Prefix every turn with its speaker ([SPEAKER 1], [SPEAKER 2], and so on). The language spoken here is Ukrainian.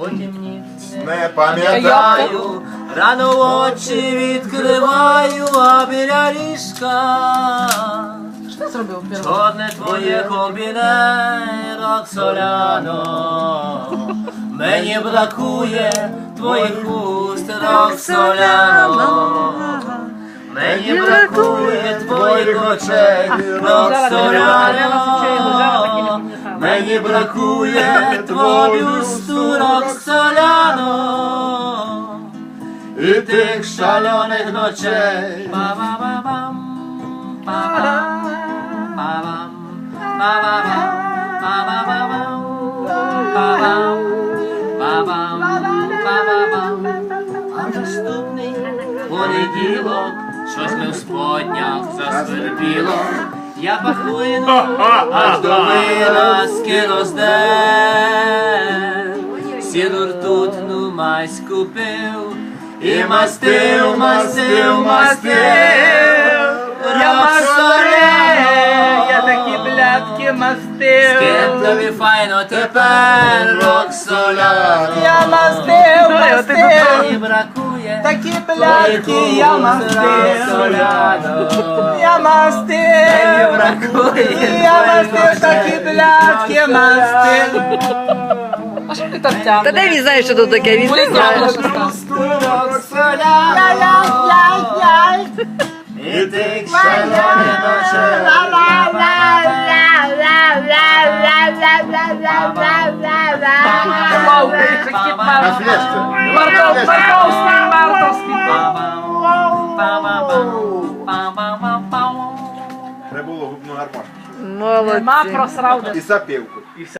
[SPEAKER 1] потім
[SPEAKER 2] Не пам'ятаю.
[SPEAKER 1] Рано очі відкриваю, а біля ліжка.
[SPEAKER 3] Що ти зробив?
[SPEAKER 1] Чорне твоє комбіне, Роксоляно. Мені бракує твоїх уст, Роксоляно. Мені бракує твоїх очей, Роксоляно. Мені бракує твою усту, Роксоляно. І тих шалених ночей. А наступний понеділок, щось ми в споднях засвербіло. Я пахлину аж до виразки роздер. Сіду ртутну мазь купив і мастив, мастив, мастив.
[SPEAKER 4] Я мастив, я такі блядки
[SPEAKER 1] З ким тобі файно тепер, Роксоляно.
[SPEAKER 4] Я мастив, мастив. Блядки я мастив.
[SPEAKER 1] Роксоляно.
[SPEAKER 4] Я
[SPEAKER 1] Мені
[SPEAKER 4] мастив.
[SPEAKER 1] бракує
[SPEAKER 4] Я
[SPEAKER 1] твоїх
[SPEAKER 4] мастив, такі
[SPEAKER 1] очей.
[SPEAKER 4] блядки мастив.
[SPEAKER 3] А що ти так тягнеш?
[SPEAKER 5] Та де він знає, що тут таке? Він не
[SPEAKER 3] Полетяла
[SPEAKER 5] знає.
[SPEAKER 3] щось там.
[SPEAKER 4] Яй-яй-яй.
[SPEAKER 1] І тих шалених
[SPEAKER 2] armoški.
[SPEAKER 3] Nuolat.
[SPEAKER 2] Ma